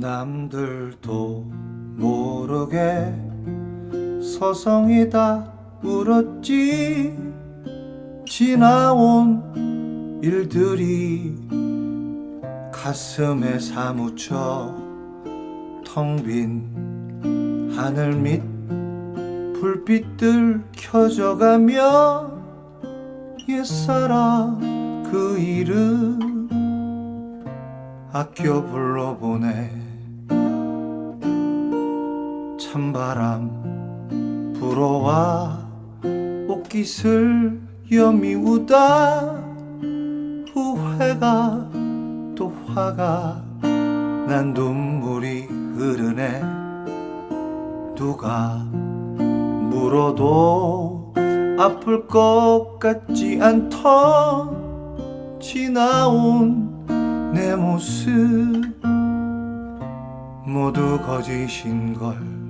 남들도 모르게 서성이 다 울었지. 지나온 일들이 가슴에 사무쳐 텅 빈 하늘 밑 불빛들 켜져가며 옛사랑 그 이름 아껴 불러보내 찬바람 불어와 옷깃을 여미우다. 후회가 또 화가 난 눈물이 흐르네. 누가 물어도 아플 것 같지 않던 지나온 내 모습 모두 거짓인 걸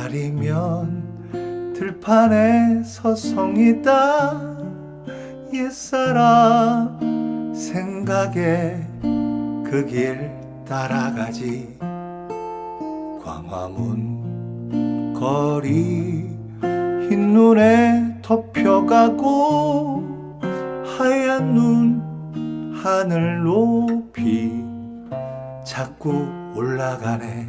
날이면 들판에 서성이다. 옛사람 생각에 그 길 따라가지. 광화문 거리 흰눈에 덮여가고 하얀 눈 하늘 높이 자꾸 올라가네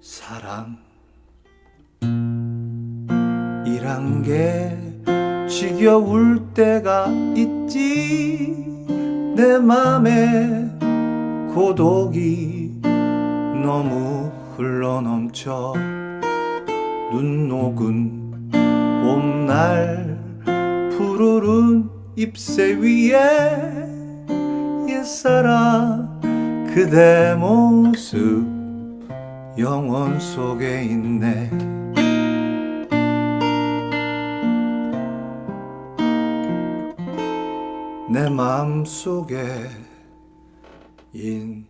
사랑. 이란 게 지겨울 때가 있지. 내 맘에 고독이 너무 흘러넘쳐. 눈 녹은 봄날 푸르른 잎새 위에 옛사랑 그대 모습 영원 속에 있네. 내 마음 속에 있네